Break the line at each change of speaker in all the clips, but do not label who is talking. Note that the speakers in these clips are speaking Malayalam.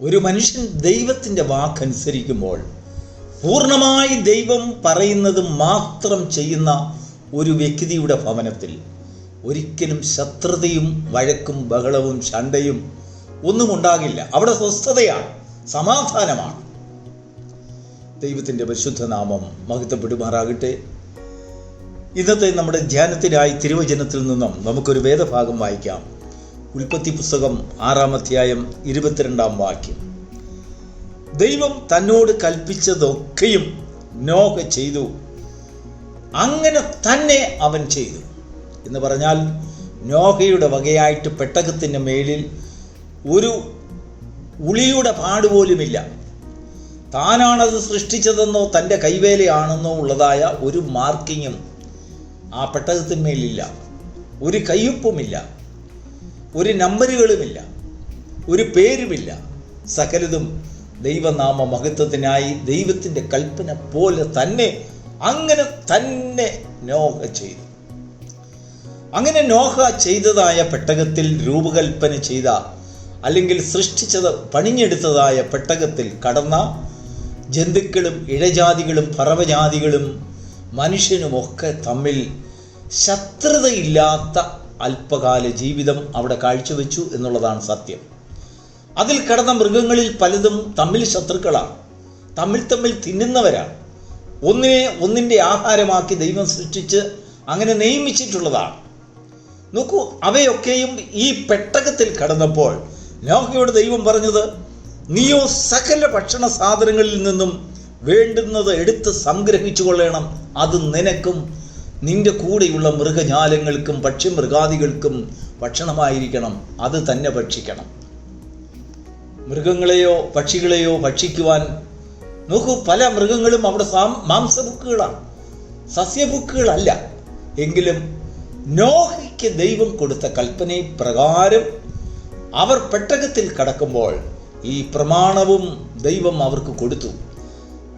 ഒരു മനുഷ്യൻ ദൈവത്തിന്റെ വാക്കനുസരിക്കുമ്പോൾ പൂർണമായി ദൈവം പറയുന്നത് മാത്രം ചെയ്യുന്ന ഒരു വ്യക്തിയുടെ ഭവനത്തിൽ ഒരിക്കലും ശത്രുതയും വഴക്കും ബഹളവും ശണ്ടയും ഒന്നും ഉണ്ടാകില്ല. അവിടെ സ്വസ്ഥതയാണ് സമാധാനമാണ്. ദൈവത്തിന്റെ പരിശുദ്ധനാമം മഹത്വപ്പെടുമാറാകട്ടെ. ഇന്നത്തെ നമ്മുടെ ധ്യാനത്തിനായി തിരുവചനത്തിൽ നിന്നും നമുക്കൊരു വേദഭാഗം വായിക്കാം. ഉൽപ്പത്തി പുസ്തകം ആറാം അധ്യായം ഇരുപത്തിരണ്ടാം വാക്യം. ദൈവം തന്നോട് കൽപ്പിച്ചതൊക്കെയും നോഹ ചെയ്തു. അങ്ങനെ തന്നെ അവൻ ചെയ്തു. എന്ന് പറഞ്ഞാൽ നോഹയുടെ വകയായിട്ട് പെട്ടകത്തിന്റെ മേലിൽ ഒരു ഉളിയുടെ പാടുപോലുമില്ല താനാണത് സൃഷ്ടിച്ചതെന്നോ തന്റെ കൈവേലയാണെന്നോ ഉള്ളതായ ഒരു മാർക്കിങ്ങും ആ പെട്ടകത്തിന്മേലില്ല. ഒരു കയ്യൊപ്പുമില്ല. ഒരു നമ്പറുകളുമില്ല ഒരു പേരുമില്ല. സകലതും ദൈവനാമ മഹത്വത്തിനായി ദൈവത്തിന്റെ കൽപ്പന പോലെ തന്നെ അങ്ങനെ തന്നെ നോഹ ചെയ്തു. അങ്ങനെ നോഹ ചെയ്തതായ പെട്ടകത്തിൽ രൂപകൽപ്പന ചെയ്ത അല്ലെങ്കിൽ സൃഷ്ടിച്ചത് പണിഞ്ഞെടുത്തതായ പെട്ടകത്തിൽ കടന്ന ജന്തുക്കളും ഇഴജാതികളും പറവജാതികളും മനുഷ്യനുമൊക്കെ തമ്മിൽ ശത്രുതയില്ലാത്ത അല്പകാല ജീവിതം അവിടെ കാഴ്ചവെച്ചു എന്നുള്ളതാണ് സത്യം. അതിൽ കടന്ന മൃഗങ്ങളിൽ പലതും തമ്മിൽ ശത്രുക്കളാണ്. തമ്മിൽ തമ്മിൽ തിന്നുന്നവരാണ്. ഒന്നിനെ ഒന്നിന്റെ ആഹാരമാക്കി ദൈവം സൃഷ്ടിച്ച് അങ്ങനെ നിയമിച്ചിട്ടുള്ളതാണ്. നോക്കൂ അവയൊക്കെയും ഈ പെട്ടകത്തിൽ കടന്നപ്പോൾ നോഹയോട് ദൈവം പറഞ്ഞത് നീയോ സകല ഭക്ഷണ സാധനങ്ങളിൽ നിന്നും വേണ്ടുന്നത് എടുത്ത് സംഗ്രഹിച്ചു കൊള്ളണം അത് നിനക്കും നിന്റെ കൂടെയുള്ള മൃഗജാലങ്ങൾക്കും പക്ഷിമൃഗാദികൾക്കും ഭക്ഷണമായിരിക്കണം. അത് തന്നെ ഭക്ഷിക്കണം. മൃഗങ്ങളെയോ പക്ഷികളെയോ ഭക്ഷിക്കുവാൻ നോക്കൂ പല മൃഗങ്ങളും അവിടെ മാംസബുക്കുകളാണ് സസ്യബുക്കുകളല്ല എങ്കിലും നോഹയ്ക്ക് ദൈവം കൊടുത്ത കൽപ്പന പ്രകാരം അവർ പെട്ടകത്തിൽ കടക്കുമ്പോൾ ഈ പ്രമാണവും ദൈവം അവർക്ക് കൊടുത്തു.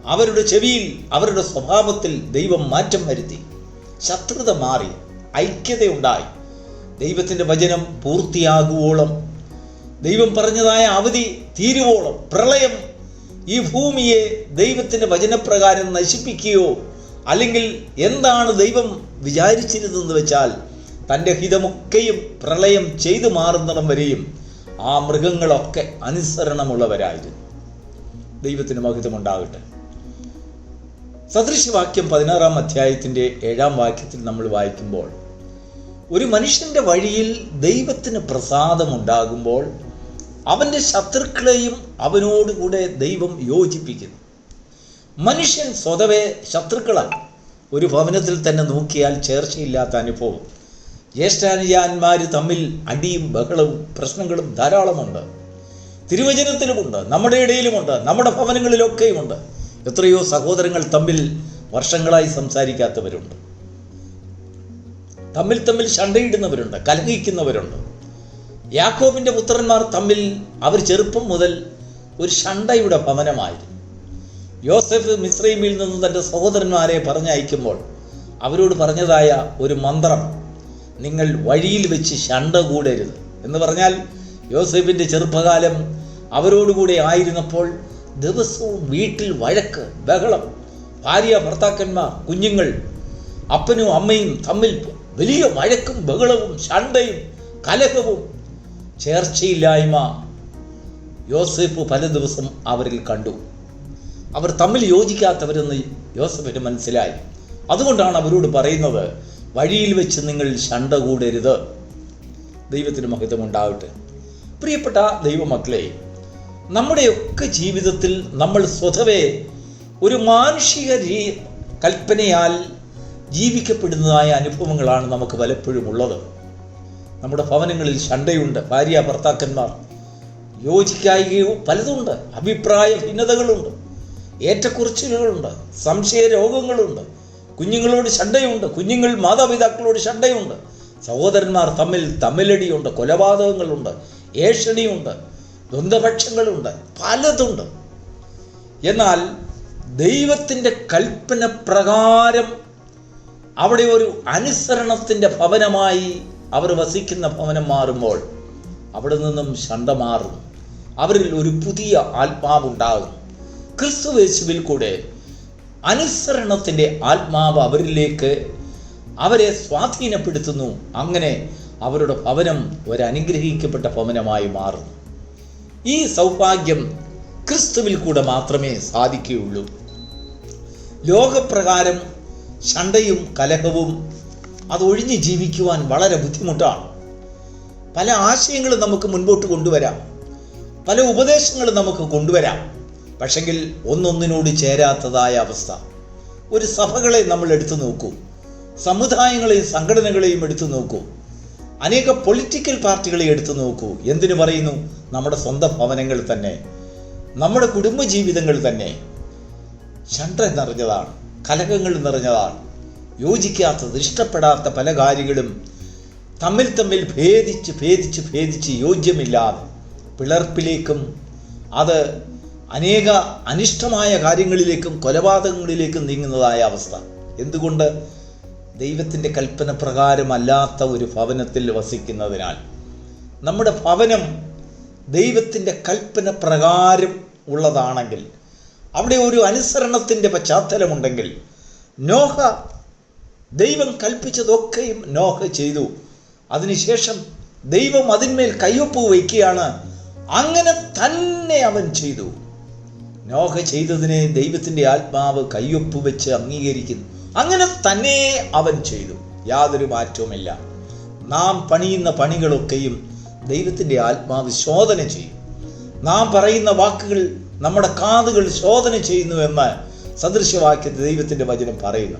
അവരുടെ ചെവിയിൽ അവരുടെ സ്വഭാവത്തിൽ ദൈവം മാറ്റം വരുത്തി. ശത്രുത മാറി ഐക്യതയുണ്ടായി. ദൈവത്തിന്റെ വചനം പൂർത്തിയാകുവോളം ദൈവം പറഞ്ഞതായ അവധി തീരുവോളം പ്രളയം ഈ ഭൂമിയെ ദൈവത്തിന്റെ വചനപ്രകാരം നശിപ്പിക്കുകയോ അല്ലെങ്കിൽ എന്താണ് ദൈവം വിചാരിച്ചിരുന്നതെന്ന് വെച്ചാൽ തന്റെ ഹിതമൊക്കെയും പ്രളയം ചെയ്തു മാറുന്നിടം വരെയും ആ മൃഗങ്ങളൊക്കെ അനുസരണമുള്ളവരായിരുന്നു. ദൈവത്തിന് മഹിതമുണ്ടാകട്ടെ. സദൃശവാക്യം പതിനാറാം അധ്യായത്തിന്റെ ഏഴാം വാക്യത്തിൽ നമ്മൾ വായിക്കുമ്പോൾ ഒരു മനുഷ്യന്റെ വഴിയിൽ ദൈവത്തിന് പ്രസാദമുണ്ടാകുമ്പോൾ അവന്റെ ശത്രുക്കളെയും അവനോടുകൂടെ ദൈവം യോജിപ്പിക്കുന്നു. മനുഷ്യൻ സ്വതവേ ശത്രുക്കളാണ്. ഒരു ഭവനത്തിൽ തന്നെ നോക്കിയാൽ ചേർച്ചയില്ലാത്ത അനുഭവം. ജ്യേഷ്ഠാനുജാന്മാർ തമ്മിൽ അടിയും ബഹളവും പ്രശ്നങ്ങളും ധാരാളമുണ്ട്. തിരുവചനത്തിലുമുണ്ട് നമ്മുടെ ഇടയിലുമുണ്ട് നമ്മുടെ ഭവനങ്ങളിലൊക്കെയുമുണ്ട്. എത്രയോ സഹോദരങ്ങൾ തമ്മിൽ വർഷങ്ങളായി സംസാരിക്കാത്തവരുണ്ട്. തമ്മിൽ തമ്മിൽ ശണ്ടയിടുന്നവരുണ്ട് കലഹിക്കുന്നവരുണ്ട്. യാക്കോബിന്റെ പുത്രന്മാർ തമ്മിൽ അവർ ചെറുപ്പം മുതൽ ഒരു ശണ്ടയുടെ ഭവനമായിരുന്നു യോസഫ് മിശ്രൈമിൽ നിന്ന് തന്റെ സഹോദരന്മാരെ പറഞ്ഞയക്കുമ്പോൾ അവരോട് പറഞ്ഞതായ ഒരു മന്ത്രം നിങ്ങൾ വഴിയിൽ വെച്ച് ശണ്ട കൂടരുത്. എന്ന് പറഞ്ഞാൽ യോസഫിന്റെ ചെറുപ്പകാലം അവരോടുകൂടെ ആയിരുന്നപ്പോൾ ദിവസവും വീട്ടിൽ വഴക്ക് ബഹളം ഭാര്യ ഭർത്താക്കന്മാർ കുഞ്ഞുങ്ങൾ അപ്പനും അമ്മയും തമ്മിൽ വലിയ വഴക്കും ബഹളവും ശണ്ടയും കലഹവും ചേർച്ചയില്ലായ്മ. യോസഫ് പല ദിവസം അവരിൽ കണ്ടു. അവർ തമ്മിൽ യോജിക്കാത്തവരെന്ന് യോസഫിന് മനസ്സിലായി. അതുകൊണ്ടാണ് അവരോട് പറയുന്നത് വഴിയിൽ വെച്ച് നിങ്ങൾ ശണ്ട കൂടരുത്. ദൈവത്തിന് മഹത്വം ഉണ്ടാവട്ടെ പ്രിയപ്പെട്ട ദൈവമക്കളെ നമ്മുടെയൊക്കെ ജീവിതത്തിൽ നമ്മൾ സ്വതവേ ഒരു മാനുഷിക രീ കൽപ്പനയാൽ ജീവിക്കപ്പെടുന്നതായ അനുഭവങ്ങളാണ് നമുക്ക് പലപ്പോഴും ഉള്ളത്. നമ്മുടെ ഭവനങ്ങളിൽ ശണ്ടയുണ്ട്. ഭാര്യ ഭർത്താക്കന്മാർ യോജിക്കായികയോ പലതുണ്ട്. അഭിപ്രായ ഭിന്നതകളുണ്ട്. ഏറ്റക്കുറിച്ചിലുകളുണ്ട്. സംശയ രോഗങ്ങളുണ്ട്. കുഞ്ഞുങ്ങളോട് ശണ്ടയുണ്ട്. കുഞ്ഞുങ്ങൾ മാതാപിതാക്കളോട് ശണ്ടയുണ്ട്. സഹോദരന്മാർ തമ്മിൽ തമ്മിലടിയുണ്ട്. കൊലപാതകങ്ങളുണ്ട്. ഏഷണിയുണ്ട്. ദ്വന്ദ്പക്ഷങ്ങളുണ്ട് പലതുണ്ട്. എന്നാൽ ദൈവത്തിന്റെ കൽപ്പന പ്രകാരം അവിടെ ഒരു അനുസരണത്തിന്റെ ഭവനമായി അവർ വസിക്കുന്ന ഭവനം മാറുമ്പോൾ അവിടെ നിന്നും ശണ്ട മാറും. അവരിൽ ഒരു പുതിയ ആത്മാവുണ്ടാകും ക്രിസ്തുവേശുവിൽ കൂടെ അനുസരണത്തിന്റെ ആത്മാവ് അവരിലേക്ക് അവരെ സ്വാധീനപ്പെടുത്തുന്നു. അങ്ങനെ അവരുടെ ഭവനം ഒരനുഗ്രഹിക്കപ്പെട്ട ഭവനമായി മാറുന്നു. ഈ സൗഭാഗ്യം ക്രിസ്തുവിൽ കൂടെ മാത്രമേ സാധിക്കുകയുള്ളൂ. ലോകപ്രകാരം ശണ്ടയും കലഹവും അതൊഴിഞ്ഞ് ജീവിക്കുവാൻ വളരെ ബുദ്ധിമുട്ടാണ്. പല ആശയങ്ങളും നമുക്ക് മുൻപോട്ട് കൊണ്ടുവരാം. പല ഉപദേശങ്ങളും നമുക്ക് കൊണ്ടുവരാം. പക്ഷെങ്കിൽ ഒന്നൊന്നിനോട് ചേരാത്തതായ അവസ്ഥ. ഒരു സഭകളെ നമ്മൾ എടുത്തു നോക്കൂ. സമുദായങ്ങളെയും സംഘടനകളെയും എടുത്തു നോക്കൂ. അനേക പൊളിറ്റിക്കൽ പാർട്ടികളെ എടുത്തു നോക്കൂ. എന്തിനു പറയുന്നു? നമ്മുടെ സ്വന്തം ഭവനങ്ങൾ തന്നെ. നമ്മുടെ കുടുംബ കുടുംബജീവിതങ്ങൾ തന്നെ. ചണ്ട നിറഞ്ഞതാണ്. കലകങ്ങൾ നിറഞ്ഞതാണ്. യോജിക്കാത്തത് ഇഷ്ടപ്പെടാത്ത പല കാര്യങ്ങളും തമ്മിൽ തമ്മിൽ ഭേദിച്ച് ഭേദിച്ച് ഭേദിച്ച് യോജ്യമില്ലാതെ പിളർപ്പിലേക്കും അത് അനേക അനിഷ്ടമായ കാര്യങ്ങളിലേക്കും കൊലപാതകങ്ങളിലേക്കും നീങ്ങുന്നതായ അവസ്ഥ. എന്തുകൊണ്ട്? ദൈവത്തിന്റെ കൽപ്പന പ്രകാരമല്ലാത്ത ഒരു ഭവനത്തിൽ വസിക്കുന്നതിനാൽ നമ്മുടെ ഭവനം ദൈവത്തിന്റെ കൽപ്പന പ്രകാരം ഉള്ളതാണെങ്കിൽ അവിടെ ഒരു അനുസരണത്തിന്റെ പശ്ചാത്തലമുണ്ടെങ്കിൽ നോഹ ദൈവം കൽപ്പിച്ചതൊക്കെയും നോഹ ചെയ്തു. അതിനുശേഷം ദൈവം അതിന്മേൽ കയ്യൊപ്പ് വയ്ക്കുകയാണ്. അങ്ങനെ തന്നെ അവൻ ചെയ്തു. നോഹ ചെയ്തതിനെ ദൈവത്തിന്റെ ആത്മാവ് കയ്യൊപ്പ് വെച്ച് അംഗീകരിക്കുന്നു. അങ്ങനെ തന്നെ അവൻ ചെയ്തു. യാതൊരു മാറ്റവുമില്ല. നാം പണിയുന്ന പണികളൊക്കെയും ദൈവത്തിന്റെ ആത്മാവ് ശോധന ചെയ്യും. നാം പറയുന്ന വാക്കുകൾ നമ്മുടെ കാതുകൾ ശോധന ചെയ്യുന്നു എന്ന് സദൃശവാക്യത്തിൽ ദൈവത്തിന്റെ വചനം പറയുന്നു.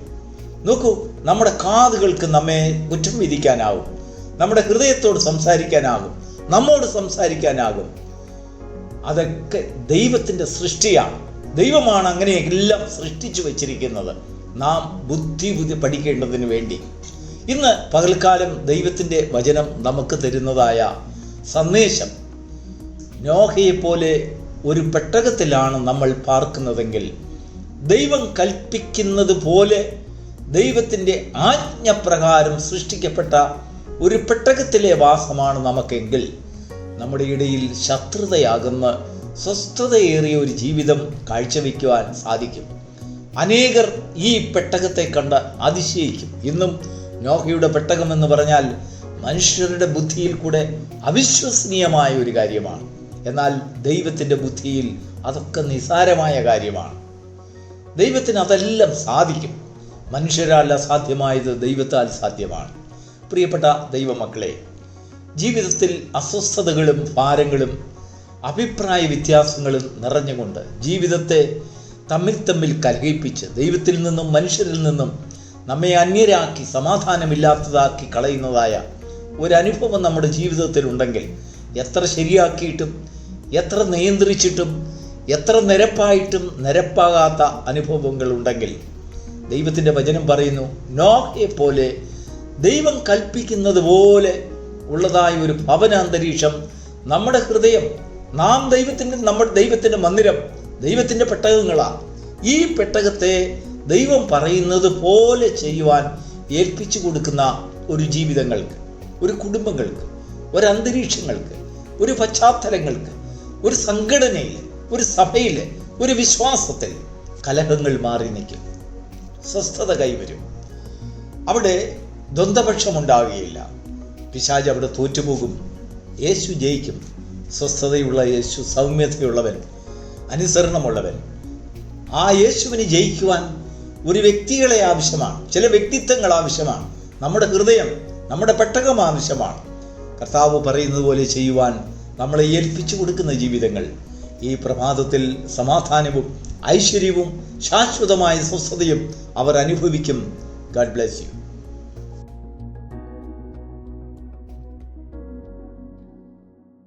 നോക്കൂ നമ്മുടെ കാതുകൾക്ക് നമ്മെ കുറ്റം വിധിക്കാനാവും. നമ്മുടെ ഹൃദയത്തോട് സംസാരിക്കാനാകും നമ്മോട് സംസാരിക്കാനാകും അതൊക്കെ ദൈവത്തിന്റെ സൃഷ്ടിയാണ്. ദൈവമാണ് അങ്ങനെയെല്ലാം സൃഷ്ടിച്ചു വച്ചിരിക്കുന്നത്. നാം ബുദ്ധി ബുദ്ധി പഠിക്കേണ്ടതിന് വേണ്ടി. ഇന്ന് പകൽക്കാലം ദൈവത്തിന്റെ വചനം നമുക്ക് തരുന്നതായ സന്ദേശം. നോഹയെപ്പോലെ ഒരു പെട്ടകത്തിലാണ് നമ്മൾ പാർക്കുന്നതെങ്കിൽ ദൈവം കൽപ്പിക്കുന്നത് പോലെ ദൈവത്തിന്റെ ആജ്ഞപ്രകാരം സൃഷ്ടിക്കപ്പെട്ട ഒരു പെട്ടകത്തിലെ വാസമാണ് നമുക്കെങ്കിൽ നമ്മുടെ ഇടയിൽ ശത്രുതയാകുന്ന സ്വസ്ഥതയേറിയ ഒരു ജീവിതം കാഴ്ചവെക്കുവാൻ സാധിക്കും. അനേകർ ഈ പെട്ടകത്തെ കണ്ട് അതിശയിക്കും. ഇന്നും നോഹയുടെ പെട്ടകം എന്ന് പറഞ്ഞാൽ മനുഷ്യരുടെ ബുദ്ധിയിൽ കൂടെ അവിശ്വസനീയമായ ഒരു കാര്യമാണ്. എന്നാൽ ദൈവത്തിന്റെ ബുദ്ധിയിൽ അതൊക്കെ നിസാരമായ കാര്യമാണ്. ദൈവത്തിന് അതെല്ലാം സാധിക്കും. മനുഷ്യരാൽ അസാധ്യമായത് ദൈവത്താൽ സാധ്യമാണ്. പ്രിയപ്പെട്ട ദൈവമക്കളെ ജീവിതത്തിൽ അസ്വസ്ഥതകളും ഭാരങ്ങളും അഭിപ്രായ വ്യത്യാസങ്ങളും നിറഞ്ഞുകൊണ്ട് ജീവിതത്തെ തമ്മിൽ തമ്മിൽ കലഹിപ്പിച്ച് ദൈവത്തിൽ നിന്നും മനുഷ്യരിൽ നിന്നും നമ്മെ അന്യരാക്കി സമാധാനമില്ലാത്തതാക്കി കളയുന്നതായ ഒരനുഭവം നമ്മുടെ ജീവിതത്തിൽ ഉണ്ടെങ്കിൽ എത്ര ശരിയാക്കിയിട്ടും എത്ര നിയന്ത്രിച്ചിട്ടും എത്ര നിരപ്പായിട്ടും നിരപ്പാകാത്ത അനുഭവങ്ങൾ ഉണ്ടെങ്കിൽ ദൈവത്തിന്റെ വചനം പറയുന്നു നോഹയെ പോലെ ദൈവം കൽപ്പിക്കുന്നത് പോലെ ഉള്ളതായ ഒരു ഭവനാന്തരീക്ഷം നമ്മുടെ ഹൃദയം നാം ദൈവത്തിന്റെ നമ്മുടെ ദൈവത്തിന്റെ മന്ദിരം ദൈവത്തിന്റെ പെട്ടകങ്ങളാണ് ഈ പെട്ടകത്തെ ദൈവം പറയുന്നത് പോലെ ചെയ്യുവാൻ ഏൽപ്പിച്ചു കൊടുക്കുന്ന ഒരു ജീവിതങ്ങൾക്ക് ഒരു കുടുംബങ്ങൾക്ക് ഒരു അന്തരീക്ഷങ്ങൾക്ക് ഒരു പശ്ചാത്തലങ്ങൾക്ക് ഒരു സംഘടനയിൽ ഒരു സഭയിൽ ഒരു വിശ്വാസത്തിൽ കലഹങ്ങൾ മാറി നിൽക്കും. സ്വസ്ഥത കൈവരും. അവിടെ ദ്വന്ദ്പക്ഷമുണ്ടാകുകയില്ല പിശാജ് അവിടെ തോറ്റുപോകും. യേശു ജയിക്കും. സ്വസ്ഥതയുള്ള യേശു സൗമ്യതയുള്ളവൻ അനുസരണമുള്ളവൻ. ആ യേശുവിനെ ജയിക്കുവാൻ ഒരു വ്യക്തികളെ ആവശ്യമാണ്. ചില വ്യക്തിത്വങ്ങൾ ആവശ്യമാണ്. നമ്മുടെ ഹൃദയം നമ്മുടെ പെട്ടകം ആവശ്യമാണ്. കർത്താവ് പറയുന്നത് പോലെ ചെയ്യുവാൻ നമ്മളെ ഏൽപ്പിച്ചു കൊടുക്കുന്ന ജീവിതങ്ങൾ ഈ പ്രഭാതത്തിൽ സമാധാനവും ഐശ്വര്യവും ശാശ്വതമായ സ്വസ്ഥതയും അവർ അനുഭവിക്കും. God bless you